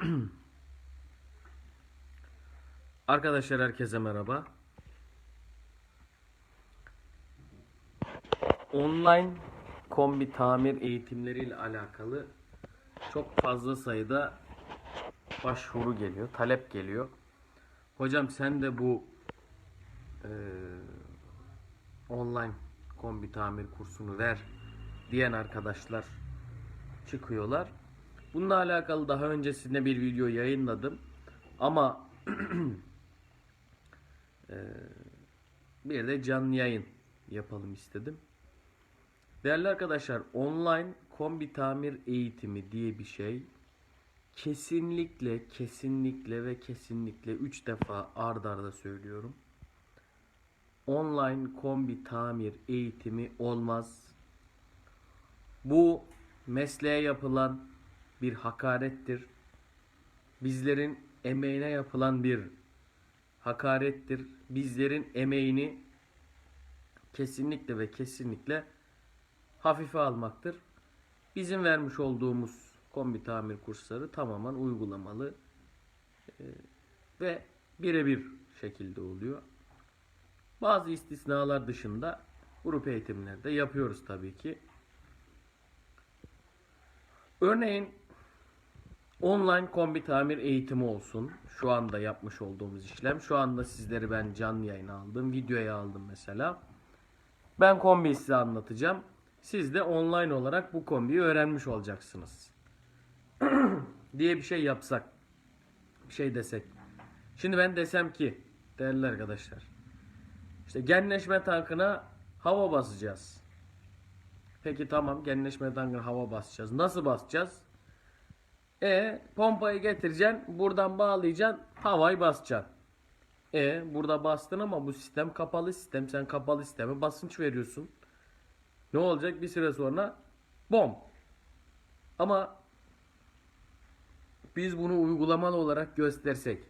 Arkadaşlar herkese merhaba. Online kombi tamir eğitimleriyle alakalı çok fazla sayıda başvuru geliyor, talep geliyor. Hocam sen de bu e, online kombi tamir kursunu ver diyen arkadaşlar çıkıyorlar. Bununla alakalı daha öncesinde bir video yayınladım. Ama eee, bir de canlı yayın yapalım istedim. Değerli arkadaşlar, online kombi tamir eğitimi diye bir şey kesinlikle, kesinlikle ve kesinlikle 3 defa ard arda söylüyorum. Online kombi tamir eğitimi olmaz. Bu mesleğe yapılan bir hakarettir. Bizlerin emeğine yapılan bir hakarettir. Bizlerin emeğini kesinlikle ve kesinlikle hafife almaktır. Bizim vermiş olduğumuz kombi tamir kursları tamamen uygulamalı e, ve birebir şekilde oluyor. Bazı istisnalar dışında grup eğitimlerde yapıyoruz tabii ki. Örneğin online kombi tamir eğitimi olsun. Şu anda yapmış olduğumuz işlem. Şu anda sizleri ben canlı yayına aldım. Videoya aldım mesela. Ben kombiyi size anlatacağım. Siz de online olarak bu kombiyi öğrenmiş olacaksınız. diye bir şey yapsak. Bir şey desek. Şimdi ben desem ki değerli arkadaşlar. İşte genleşme tankına hava basacağız. Peki tamam genleşme tankına hava basacağız. Nasıl basacağız? E pompayı getireceksin, buradan bağlayacaksın, havayı basacaksın. E burada bastın ama bu sistem kapalı sistem. Sen kapalı sisteme basınç veriyorsun. Ne olacak bir süre sonra? Bom. Ama biz bunu uygulamalı olarak göstersek.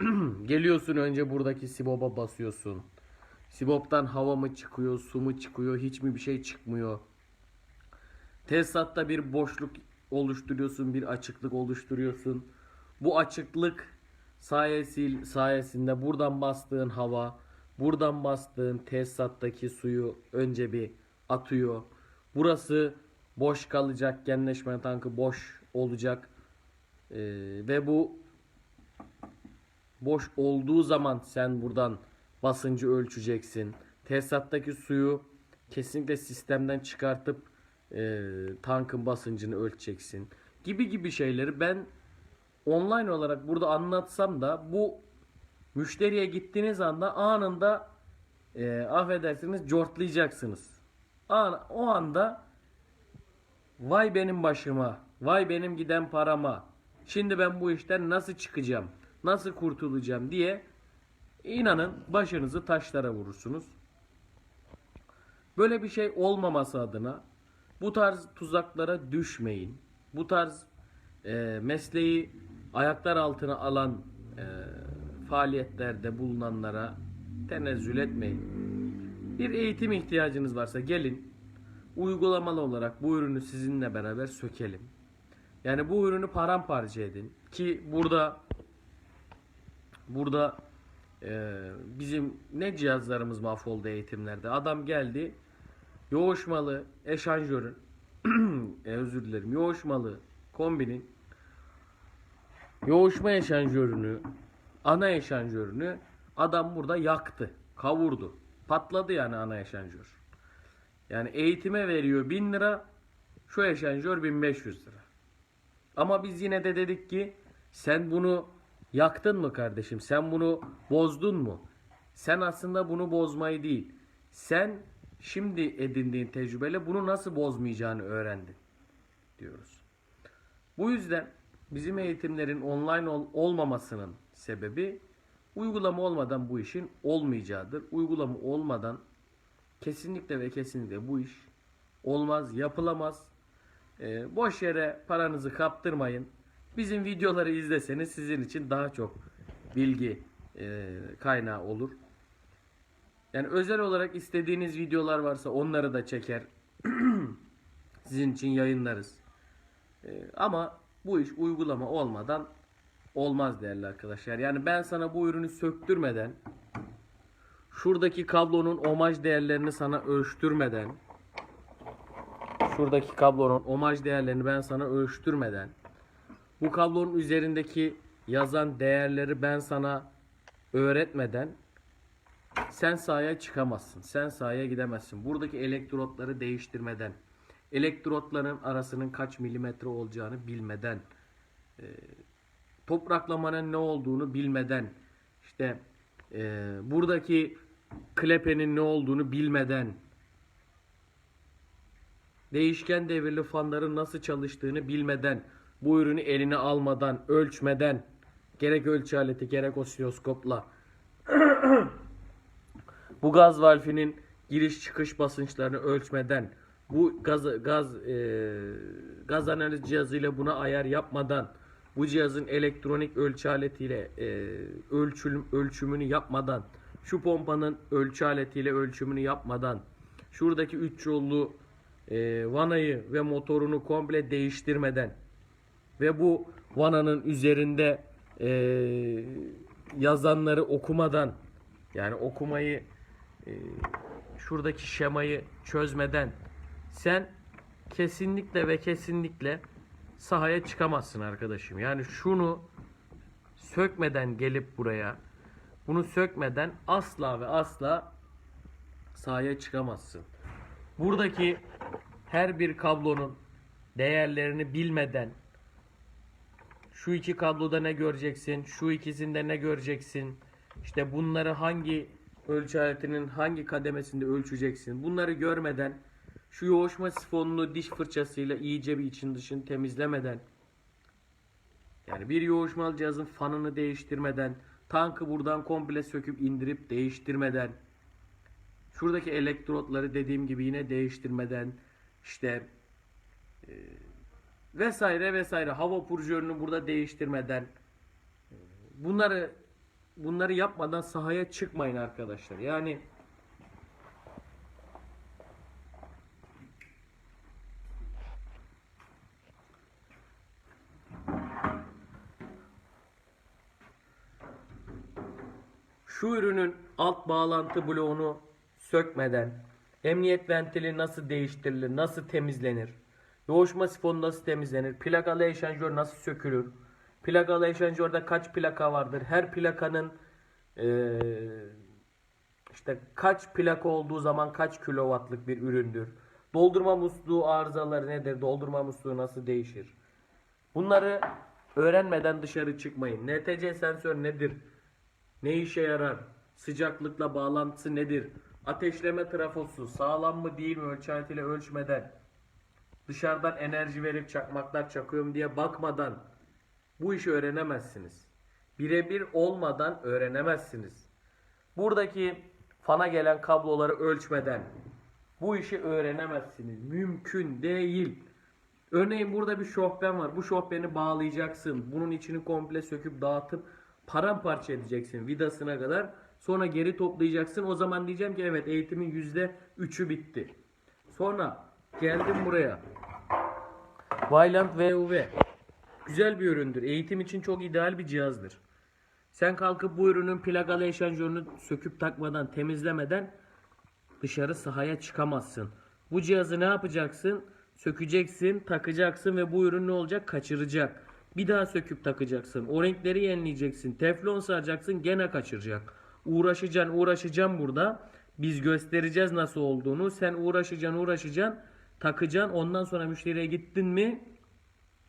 Geliyorsun önce buradaki siboba basıyorsun. Siboptan hava mı çıkıyor, su mu çıkıyor, hiç mi bir şey çıkmıyor. Tesisatta bir boşluk oluşturuyorsun, bir açıklık oluşturuyorsun. Bu açıklık sayesi, sayesinde buradan bastığın hava, buradan bastığın tesisattaki suyu önce bir atıyor. Burası boş kalacak, genleşme tankı boş olacak. Ee, ve bu boş olduğu zaman sen buradan basıncı ölçeceksin. Tesisattaki suyu kesinlikle sistemden çıkartıp e, tankın basıncını ölçeceksin. Gibi gibi şeyleri ben online olarak burada anlatsam da bu müşteriye gittiğiniz anda anında e, affedersiniz cortlayacaksınız. An, o anda vay benim başıma, vay benim giden parama, şimdi ben bu işten nasıl çıkacağım, nasıl kurtulacağım diye inanın başınızı taşlara vurursunuz. Böyle bir şey olmaması adına bu tarz tuzaklara düşmeyin. Bu tarz e, mesleği ayaklar altına alan e, faaliyetlerde bulunanlara tenezzül etmeyin. Bir eğitim ihtiyacınız varsa gelin uygulamalı olarak bu ürünü sizinle beraber sökelim. Yani bu ürünü paramparça edin ki burada burada e, bizim ne cihazlarımız mahvoldu eğitimlerde. Adam geldi yoğuşmalı eşanjörün e, özür dilerim yoğuşmalı kombinin yoğuşma eşanjörünü ana eşanjörünü adam burada yaktı kavurdu. Patladı yani ana eşanjör yani eğitime veriyor 1000 lira şu eşanjör 1500 lira. Ama biz yine de dedik ki sen bunu yaktın mı kardeşim? Sen bunu bozdun mu? Sen aslında bunu bozmayı değil sen şimdi edindiğin tecrübeyle bunu nasıl bozmayacağını öğrendin diyoruz. Bu yüzden bizim eğitimlerin online ol- olmamasının sebebi uygulama olmadan bu işin olmayacağıdır. Uygulama olmadan kesinlikle ve kesinlikle bu iş olmaz, yapılamaz. Ee, boş yere paranızı kaptırmayın. Bizim videoları izleseniz sizin için daha çok bilgi e, kaynağı olur. Yani özel olarak istediğiniz videolar varsa onları da çeker. Sizin için yayınlarız. Ee, ama bu iş uygulama olmadan olmaz değerli arkadaşlar. Yani ben sana bu ürünü söktürmeden şuradaki kablonun omaj değerlerini sana ölçtürmeden şuradaki kablonun omaj değerlerini ben sana ölçtürmeden bu kablonun üzerindeki yazan değerleri ben sana öğretmeden sen sahaya çıkamazsın. Sen sahaya gidemezsin. Buradaki elektrotları değiştirmeden, elektrotların arasının kaç milimetre olacağını bilmeden, e, topraklamanın ne olduğunu bilmeden, işte e, buradaki klepenin ne olduğunu bilmeden, değişken devirli fanların nasıl çalıştığını bilmeden, bu ürünü eline almadan, ölçmeden, gerek ölçü aleti gerek osiloskopla bu gaz valfinin giriş çıkış basınçlarını ölçmeden, bu gaz gaz e, gaz analiz cihazıyla buna ayar yapmadan, bu cihazın elektronik ölçü aletiyle e, ölçülüm ölçümünü yapmadan, şu pompanın ölçü aletiyle ölçümünü yapmadan, şuradaki 3 yollu e, vanayı ve motorunu komple değiştirmeden ve bu vananın üzerinde e, yazanları okumadan yani okumayı e, şuradaki şemayı çözmeden sen kesinlikle ve kesinlikle sahaya çıkamazsın arkadaşım. Yani şunu sökmeden gelip buraya bunu sökmeden asla ve asla sahaya çıkamazsın. Buradaki her bir kablonun değerlerini bilmeden şu iki kabloda ne göreceksin, şu ikisinde ne göreceksin, işte bunları hangi ölçü aletinin hangi kademesinde ölçeceksin. Bunları görmeden şu yoğuşma sifonunu diş fırçasıyla iyice bir için dışını temizlemeden yani bir yoğuşmalı cihazın fanını değiştirmeden tankı buradan komple söküp indirip değiştirmeden şuradaki elektrotları dediğim gibi yine değiştirmeden işte e, vesaire vesaire hava purjörünü burada değiştirmeden e, bunları bunları yapmadan sahaya çıkmayın arkadaşlar. Yani şu ürünün alt bağlantı bloğunu sökmeden emniyet ventili nasıl değiştirilir, nasıl temizlenir, yoğuşma sifonu nasıl temizlenir, plakalı eşanjör nasıl sökülür, plakalı eşanjörde kaç plaka vardır, her plakanın eee, işte kaç plaka olduğu zaman kaç kilowattlık bir üründür, doldurma musluğu arızaları nedir, doldurma musluğu nasıl değişir, bunları öğrenmeden dışarı çıkmayın. NTC sensör nedir? Ne işe yarar? Sıcaklıkla bağlantısı nedir? Ateşleme trafosu sağlam mı değil mi ölçü aletiyle ölçmeden dışarıdan enerji verip çakmaklar çakıyorum diye bakmadan bu işi öğrenemezsiniz. Birebir olmadan öğrenemezsiniz. Buradaki fana gelen kabloları ölçmeden bu işi öğrenemezsiniz. Mümkün değil. Örneğin burada bir şofben var. Bu şofbeni bağlayacaksın. Bunun içini komple söküp dağıtıp paramparça edeceksin vidasına kadar. Sonra geri toplayacaksın. O zaman diyeceğim ki evet eğitimin yüzde üçü bitti. Sonra geldim buraya. Vyland VUV. Güzel bir üründür. Eğitim için çok ideal bir cihazdır. Sen kalkıp bu ürünün plakalı eşanjörünü söküp takmadan, temizlemeden dışarı sahaya çıkamazsın. Bu cihazı ne yapacaksın? Sökeceksin, takacaksın ve bu ürün ne olacak? Kaçıracak. Bir daha söküp takacaksın. O renkleri yenileyeceksin. Teflon saracaksın gene kaçıracak. Uğraşacaksın, uğraşacaksın burada. Biz göstereceğiz nasıl olduğunu. Sen uğraşacaksın, uğraşacaksın. Takacaksın. Ondan sonra müşteriye gittin mi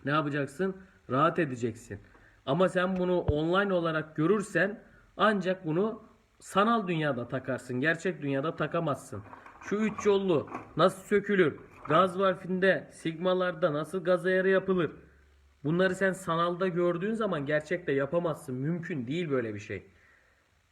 ne yapacaksın? Rahat edeceksin. Ama sen bunu online olarak görürsen ancak bunu sanal dünyada takarsın. Gerçek dünyada takamazsın. Şu üç yollu nasıl sökülür? Gaz valfinde, sigmalarda nasıl gaz ayarı yapılır? Bunları sen sanalda gördüğün zaman gerçekte yapamazsın. Mümkün değil böyle bir şey.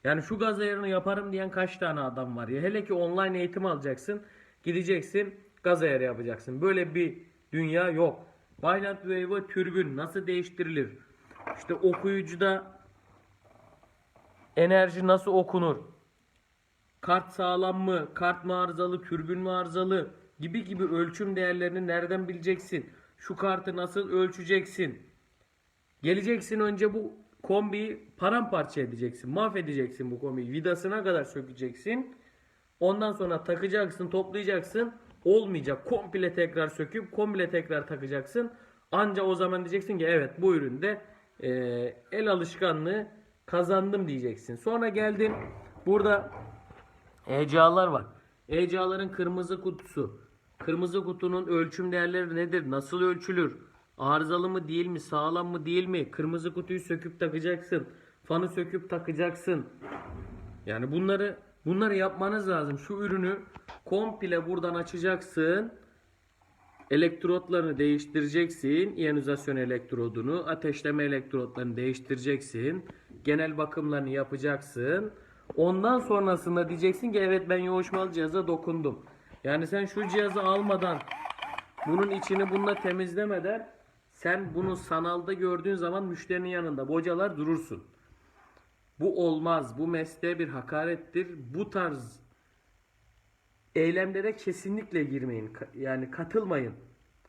Yani şu gaz ayarını yaparım diyen kaç tane adam var ya. Hele ki online eğitim alacaksın. Gideceksin gaz ayarı yapacaksın. Böyle bir dünya yok. Baylant Wave türbün nasıl değiştirilir? İşte okuyucuda enerji nasıl okunur? Kart sağlam mı? Kart mı arızalı? Türbün mü arızalı? Gibi gibi ölçüm değerlerini nereden bileceksin? Şu kartı nasıl ölçeceksin? Geleceksin önce bu kombiyi paramparça edeceksin. Mahvedeceksin bu kombiyi. Vidasına kadar sökeceksin. Ondan sonra takacaksın, toplayacaksın. Olmayacak. Komple tekrar söküp komple tekrar takacaksın. Anca o zaman diyeceksin ki evet bu üründe e, el alışkanlığı kazandım diyeceksin. Sonra geldin burada ECA'lar var. ECA'ların kırmızı kutusu. Kırmızı kutunun ölçüm değerleri nedir? Nasıl ölçülür? Arızalı mı değil mi? Sağlam mı değil mi? Kırmızı kutuyu söküp takacaksın. Fanı söküp takacaksın. Yani bunları bunları yapmanız lazım. Şu ürünü komple buradan açacaksın. Elektrotlarını değiştireceksin. İyonizasyon elektrodunu, ateşleme elektrotlarını değiştireceksin. Genel bakımlarını yapacaksın. Ondan sonrasında diyeceksin ki evet ben yoğuşmalı cihaza dokundum. Yani sen şu cihazı almadan bunun içini bununla temizlemeden sen bunu sanalda gördüğün zaman müşterinin yanında bocalar durursun. Bu olmaz. Bu mesleğe bir hakarettir. Bu tarz eylemlere kesinlikle girmeyin. Yani katılmayın.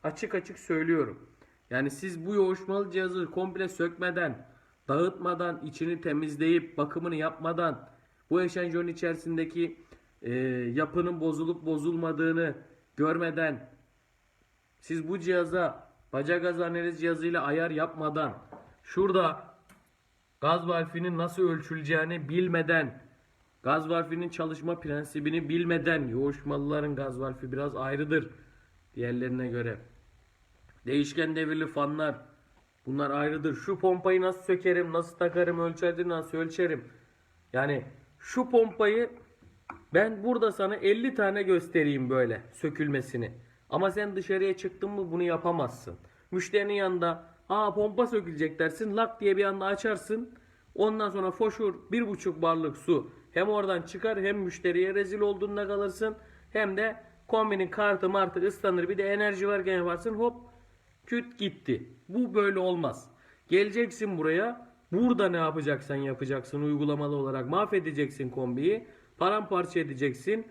Açık açık söylüyorum. Yani siz bu yoğuşmalı cihazı komple sökmeden, dağıtmadan, içini temizleyip bakımını yapmadan, bu eşanjörün içerisindeki e, yapının bozulup bozulmadığını görmeden, siz bu cihaza bacak gaz analiz cihazıyla ayar yapmadan, şurada gaz valfinin nasıl ölçüleceğini bilmeden, gaz valfinin çalışma prensibini bilmeden, yoğuşmalıların gaz valfi biraz ayrıdır diğerlerine göre. Değişken devirli fanlar bunlar ayrıdır. Şu pompayı nasıl sökerim, nasıl takarım, ölçerdim, nasıl ölçerim. Yani şu pompayı ben burada sana 50 tane göstereyim böyle sökülmesini. Ama sen dışarıya çıktın mı bunu yapamazsın. Müşterinin yanında aa pompa sökülecek dersin lak diye bir anda açarsın. Ondan sonra foşur bir buçuk barlık su hem oradan çıkar hem müşteriye rezil olduğunda kalırsın. Hem de kombinin kartı martı ıslanır bir de enerji varken yaparsın hop küt gitti. Bu böyle olmaz. Geleceksin buraya. Burada ne yapacaksan yapacaksın uygulamalı olarak. Mahvedeceksin kombiyi. Paramparça edeceksin.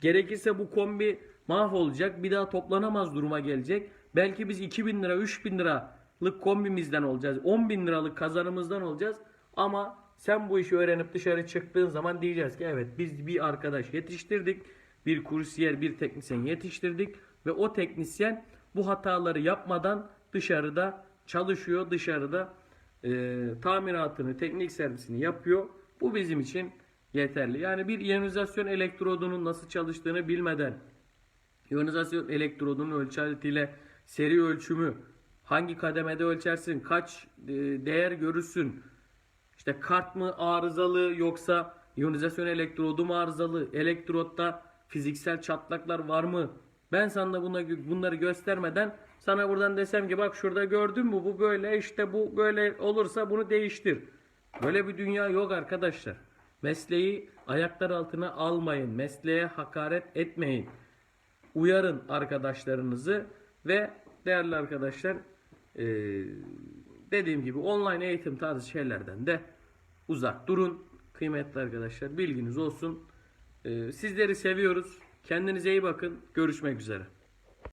Gerekirse bu kombi mahvolacak. Bir daha toplanamaz duruma gelecek. Belki biz 2000 lira 3000 liralık kombimizden olacağız. 10 bin liralık kazanımızdan olacağız. Ama sen bu işi öğrenip dışarı çıktığın zaman diyeceğiz ki evet biz bir arkadaş yetiştirdik. Bir kursiyer, bir teknisyen yetiştirdik. Ve o teknisyen bu hataları yapmadan dışarıda çalışıyor. Dışarıda e, tamiratını, teknik servisini yapıyor. Bu bizim için yeterli. Yani bir iyonizasyon elektrodunun nasıl çalıştığını bilmeden İyonizasyon elektrodunun ölçü aletiyle seri ölçümü, hangi kademede ölçersin, kaç e, değer görürsün, işte kart mı arızalı yoksa iyonizasyon elektrodu mu arızalı, elektrotta fiziksel çatlaklar var mı? Ben sana buna, bunları göstermeden sana buradan desem ki bak şurada gördün mü bu böyle işte bu böyle olursa bunu değiştir. Böyle bir dünya yok arkadaşlar. Mesleği ayaklar altına almayın. Mesleğe hakaret etmeyin uyarın arkadaşlarınızı ve değerli arkadaşlar eee, dediğim gibi online eğitim tarzı şeylerden de uzak durun. Kıymetli arkadaşlar bilginiz olsun. Eee, sizleri seviyoruz. Kendinize iyi bakın. Görüşmek üzere.